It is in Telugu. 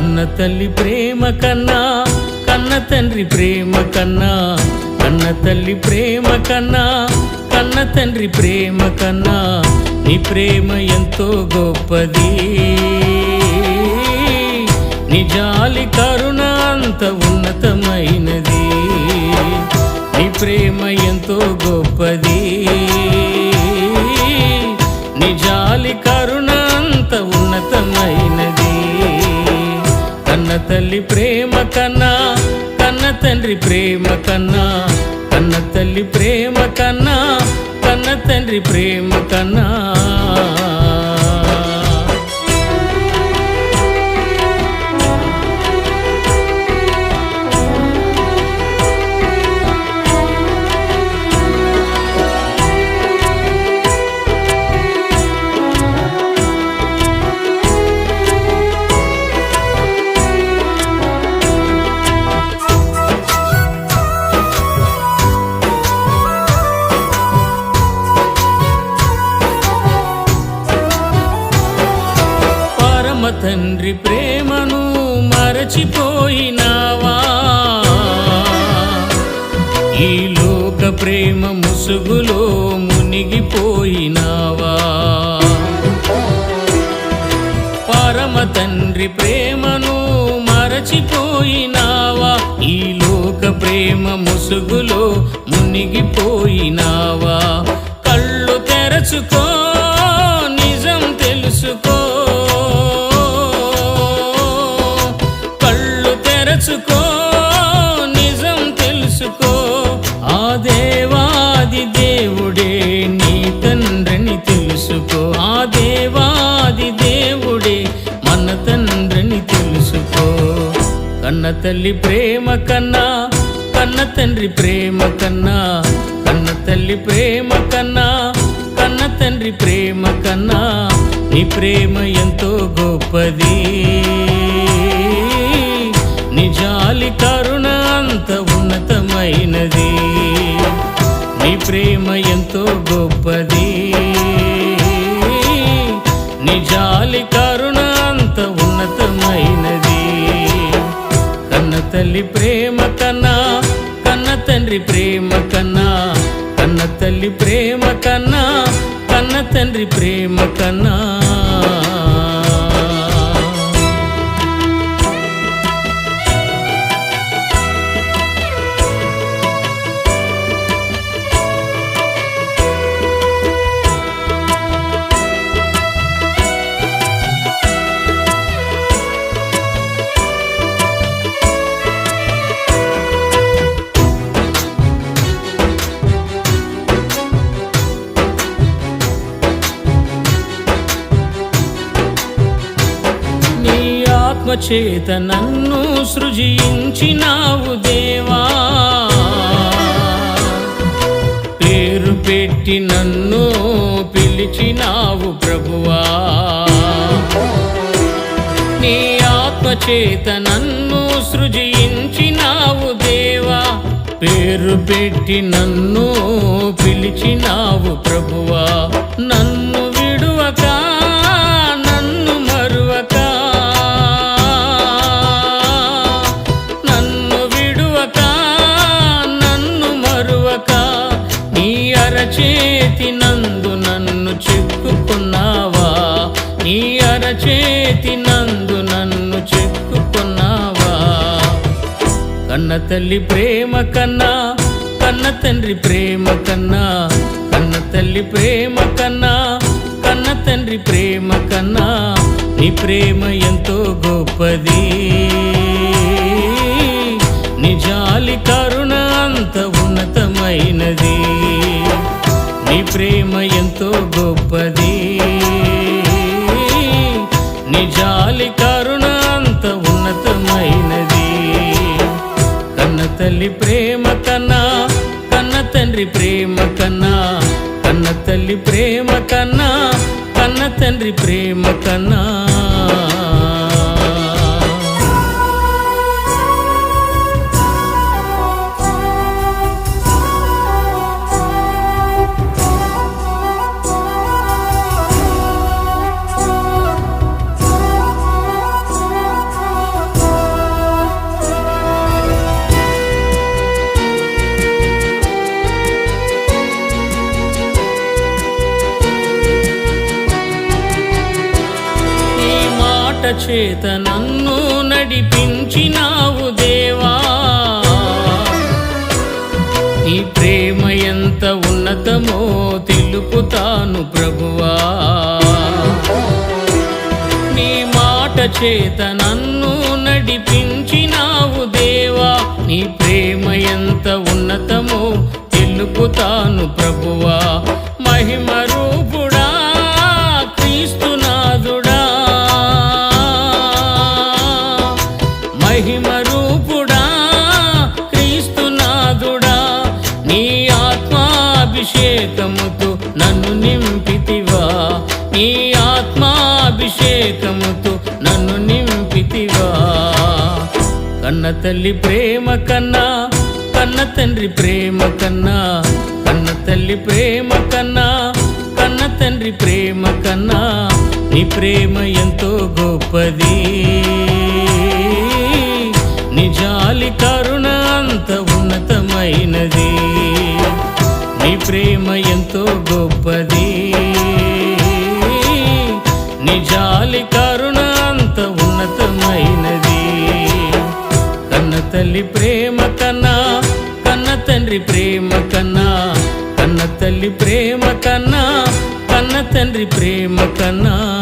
కన్న తల్లి ప్రేమ కన్నా కన్న తండ్రి ప్రేమ కన్నా కన్న తల్లి ప్రేమ కన్నా కన్న తండ్రి ప్రేమ కన్నా నీ ప్రేమ ఎంతో గొప్పది. నిజాలి కరుణ అంత ఉన్నతమైనది. నీ ప్రేమ ఎంతో గొప్పది. నిజాలి కరుణ తల్లి ప్రేమ కన్నా కన్న తండ్రి ప్రేమ కన్నా కన్న తల్లి ప్రేమ కన్నా కన్న తండ్రి ప్రేమ కన్నా. తండ్రి ప్రేమను మరచిపోయినావా? ఈ లోక ప్రేమ ముసుగులో మునిగిపోయినావా? పరమ తండ్రి ప్రేమను మరచిపోయినావా? ఈ లోక ప్రేమ ముసుగులో మునిగిపోయినావా? కళ్ళు తెరచుకో తెలుసుకో నిజం తెలుసుకో. ఆ దేవాది దేవుడే నీ తండ్రిని తెలుసుకో. ఆ దేవాది దేవుడే మన తండ్రిని తెలుసుకో. కన్న తల్లి ప్రేమ కన్నా కన్న తండ్రి ప్రేమ కన్నా కన్న తల్లి ప్రేమ కన్నా కన్న తండ్రి ప్రేమ కన్నా నీ ప్రేమ ఎంతో గొప్పది. జాలి కరుణ అంత ఉన్నతమైనది. నీ ప్రేమ ఎంతో గొప్పది. నిజాలి కరుణ అంత ఉన్నతమైనది. కన్న తల్లి ప్రేమ కన్నా కన్న తండ్రి ప్రేమ కన్నా కన్న తల్లి ప్రేమ కన్నా కన్న తండ్రి ప్రేమ కన్నా. ఆత్మచేత నన్ను సృజించినావు దేవా. పేరు పెట్టి నన్ను పిలిచినావు ప్రభువా. నీ ఆత్మచేత నన్ను సృజించినావు దేవా. పేరు పెట్టి నన్ను పిలిచినావు ప్రభువా. నన్ను విడువక కన్న తల్లి ప్రేమ కన్నా కన్న తండ్రి ప్రేమ కన్నా కన్న తల్లి ప్రేమ కన్నా కన్న తండ్రి ప్రేమ కన్నా నీ ప్రేమ ఎంతో గొప్పది. తండ్రి ప్రేమ కన్నా చేత నన్ను నడిపించినావు దేవా. నీ ప్రేమ ఎంత ఉన్నతమో తెలుపుతాను ప్రభువా. నీ మాట చేత నన్ను నడిపించినావు దేవా. నీ ప్రేమ ఎంత ఉన్నతమో తెలుపుతాను ప్రభువా. ఆత్మాభిషేకముతో నన్ను నింపితివా? నీ ఆత్మాభిషేకముతో నన్ను నింపితివా? కన్న తల్లి ప్రేమ కన్నా కన్న తండ్రి ప్రేమ కన్నా కన్న తల్లి ప్రేమ కన్నా కన్న తండ్రి ప్రేమ కన్నా నీ ప్రేమ ఎంతో గొప్పది. నిజాలి కరుణ అంత ఉన్నతమైనది. ప్రేమ ఎంతో గొప్పది. నిజాలి కరుణ అంత ఉన్నతమైనది. కన్న తల్లి ప్రేమ కన్నా కన్న తండ్రి ప్రేమ కన్నా కన్న తల్లి ప్రేమ కన్నా కన్న తండ్రి ప్రేమ కన్నా.